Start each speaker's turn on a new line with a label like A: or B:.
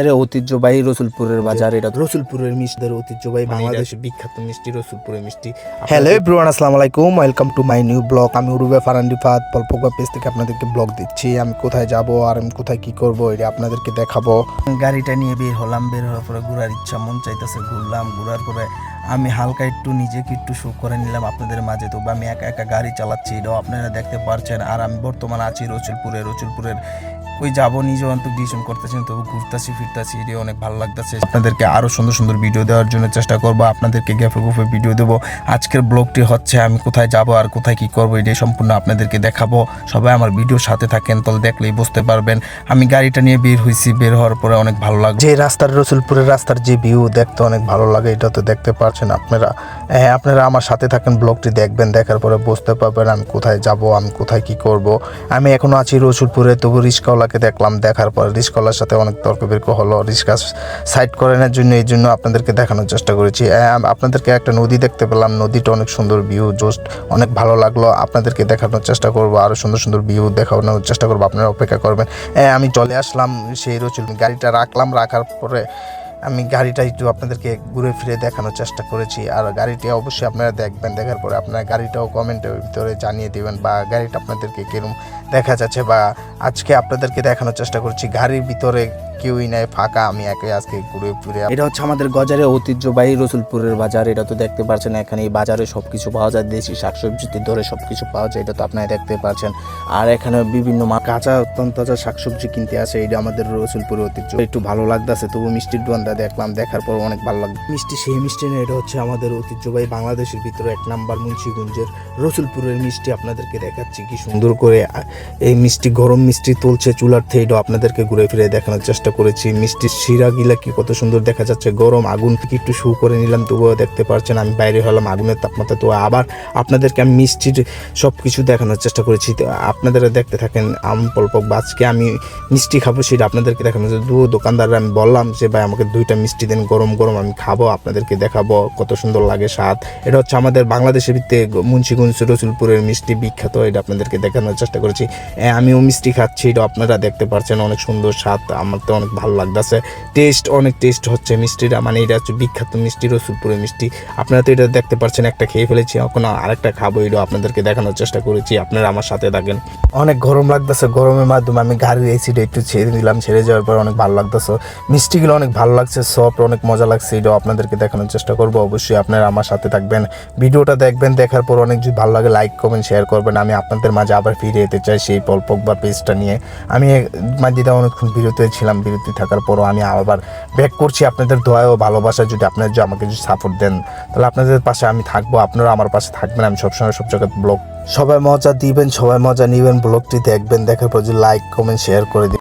A: এর ঐতিহ্যবাহী রসুলপুরের বাজার এটা
B: রসুলপুরের মিষ্টিদের ঐতিহ্যবাহী বাংলাদেশের বিখ্যাত মিষ্টি রসুলপুরের মিষ্টি।
C: হ্যালো এভরিওয়ান আসসালামু আলাইকুম welcome to my new blog আমি উরুবে ফারান্ডি ফাদ পল্পকা পেজ থেকে আপনাদেরকে ব্লগ দিচ্ছি। আমি কোথায় যাব আর আমি কোথায় কি করব এটা আপনাদেরকে দেখাবো।
A: গাড়িটা নিয়ে বের হলাম বের হওয়ার পরে ঘোরার ইচ্ছা মন চাইতেছে ঘুরলাম। ঘোরার পরে আমি হালকা একটু নিজেকে একটু শো করে নিলাম আপনাদের মাঝে। তো আমি একা একা গাড়ি চালাচ্ছি এটাও আপনারা দেখতে পারছেন। আর আমি বর্তমানে আছি রসুলপুরে। রসুলপুরের ওই যাব নিজে অন্ত ডিসিশন করতেছেন তবু ঘুরতেছি, ফিরতেছি এটা অনেক ভালো লাগতেছে। আপনাদেরকে আরও সুন্দর সুন্দর ভিডিও দেওয়ার জন্য চেষ্টা করব, আপনাদেরকে গ্যাফে গুফে ভিডিও দেবো। আজকের ব্লগটি হচ্ছে, আমি কোথায় যাব আর কোথায় কি করব, এটাই সম্পূর্ণ আপনাদেরকে দেখাবো। সবাই আমার ভিডিওর সাথে থাকেন, তাহলে দেখলেই বুঝতে পারবেন। আমি গাড়িটা নিয়ে বের হয়েছি বের হওয়ার পরে অনেক ভালো লাগছে
C: যে রাস্তার রসুলপুরের রাস্তার যে ভিউ দেখতে অনেক ভালো লাগে, এটা তো দেখতে পারছেন আপনারা। আপনারা আমার সাথে থাকেন ব্লগটি দেখবেন দেখার পরে বুঝতে পারবেন আমি কোথায় যাব আমি কোথায় কি করব। আমি এখনও আছি রসুলপুরে তবু রিস্কাওয়ালাকে দেখলাম দেখার পরে রিস্কাওয়ালার সাথে অনেক তর্ক বির্ক হলো রিস্কা সাইড করানোর জন্য এই জন্য আপনাদেরকে দেখানোর চেষ্টা করেছি। হ্যাঁ, আপনাদেরকে একটা নদী দেখতে পেলাম নদীটা অনেক সুন্দর ভিউ জাস্ট অনেক ভালো লাগল আপনাদেরকে দেখানোর চেষ্টা করব আরও সুন্দর সুন্দর ভিউ দেখানোর চেষ্টা করব আপনারা অপেক্ষা করবেন। হ্যাঁ, আমি চলে আসলাম সেই রসুল গাড়িটা রাখলাম রাখার পরে আমি গাড়িটা একটু আপনাদেরকে ঘুরে ফিরে দেখানোর চেষ্টা করেছি। আর গাড়িটি অবশ্যই আপনারা দেখবেন। দেখার পরে আপনারা গাড়িটাও কমেন্টের ভিতরে জানিয়ে দেবেন বা গাড়িটা আপনাদেরকে কেরম দেখা যাচ্ছে বা আজকে আপনাদেরকে দেখানোর চেষ্টা করছি। গাড়ির ভিতরে কেউই নাই, ফাঁকা, আমি একে আজকে ঘুরে ফিরে
A: এটা হচ্ছে আমাদের গজারের ঐতিহ্যবাহী রসুলপুরের বাজার, এটা তো দেখতে পাচ্ছেন এখানে এই বাজারে সব কিছু পাওয়া যায়, দেশি শাকসবজিতে ধরে সব কিছু পাওয়া যায়, এটা তো আপনারা দেখতে পাচ্ছেন। আর এখানে বিভিন্ন কাঁচা, অত্যন্ত তাজা শাকসবজি কিনতে আসে, এটা আমাদের রসুলপুরের ঐতিহ্য। একটু ভালো লাগতেছে, তবু মিষ্টির দোকানটা দেখলাম, দেখার পর অনেক ভালো লাগবে
B: মিষ্টি, সেই মিষ্টি না এটা হচ্ছে আমাদের ঐতিহ্যবাহী বাংলাদেশের ভিতরে এক নাম্বার মুন্সিগঞ্জের রসুলপুরের মিষ্টি, আপনাদেরকে দেখাচ্ছি কি সুন্দর করে এই মিষ্টি, গরম মিষ্টি তুলছে চুলার থেকে আপনাদেরকে ঘুরে ফিরে দেখানোর চেষ্টা করেছি। মিষ্টির শিরা গিলা কি কত সুন্দর দেখা যাচ্ছে। গরম আগুন থেকে একটু শু করে নিলাম, তবুও দেখতে পারছেন আমি বাইরে হলাম, আগুনের তাপমাত্রা। তো আবার আপনাদেরকে আমি মিষ্টির সব কিছু দেখানোর চেষ্টা করেছি। আপনারা দেখতে থাকেন, আম, পল্পক, বা আজকে আমি মিষ্টি খাব সেটা আপনাদেরকে দেখানো। দু দোকানদাররা আমি বললাম যে, ভাই, আমাকে দুইটা মিষ্টি দেন, গরম গরম আমি খাব, আপনাদেরকে দেখাবো কত সুন্দর লাগে স্বাদ। এটা হচ্ছে আমাদের বাংলাদেশের ভিত্তে মুন্সিগঞ্জ, রসুলপুরের মিষ্টি বিখ্যাত, এটা আপনাদেরকে দেখানোর চেষ্টা করেছি। আমিও মিষ্টি খাচ্ছি এটা আপনারা দেখতে পাচ্ছেন অনেক সুন্দর স্বাদ। আমার তো অনেক ভালো লাগতেছে। টেস্ট অনেক টেস্ট হচ্ছে মিষ্টিটা। মানে এটা হচ্ছে বিখ্যাত মিষ্টি রসুলপুরের মিষ্টি। আপনারা তো এটা দেখতে পাচ্ছেন একটা খেয়ে ফেলেছি। এখন আরেকটা খাব এটা আপনাদেরকে দেখানোর চেষ্টা করেছি। আপনারা আমার সাথে থাকেন।
C: অনেক গরম লাগতেছে। গরমের মাধ্যমে আমি গাড়ির এসিটা একটু ছেড়ে দিলাম। ছেড়ে যাওয়ার পর অনেক ভালো লাগতেছে। মিষ্টিগুলো অনেক ভালো লাগছে সফট অনেক মজা লাগছে। এটাও আপনাদেরকে দেখানোর চেষ্টা করব। অবশ্যই আপনারা আমার সাথে থাকবেন। ভিডিওটা দেখবেন, দেখার পর অনেক যদি ভালো লাগে লাইক কমেন্ট শেয়ার করবেন। আমি আপনাদের মাঝে আবার ফিরে যেতে চাই সেই পল্পক বা পেজটা নিয়ে। আমি মাঝিটা অনেকক্ষণ বিরতি ছিলাম। বিরতি থাকার পরও আমি আবার ব্যাক করছি আপনাদের দোয়া ও ভালোবাসা যদি আপনারা যদি আমাকে যদি সাপোর্ট দেন, তাহলে আপনাদের পাশে আমি থাকব আপনারা আমার পাশে থাকবেন। আমি সবসময় সব জায়গায় ব্লগ সবাই মজা দিবেন, সবাই মজা নিবেন। ব্লগটি দেখবেন, দেখার পর যদি লাইক কমেন্ট শেয়ার করে দিবেন।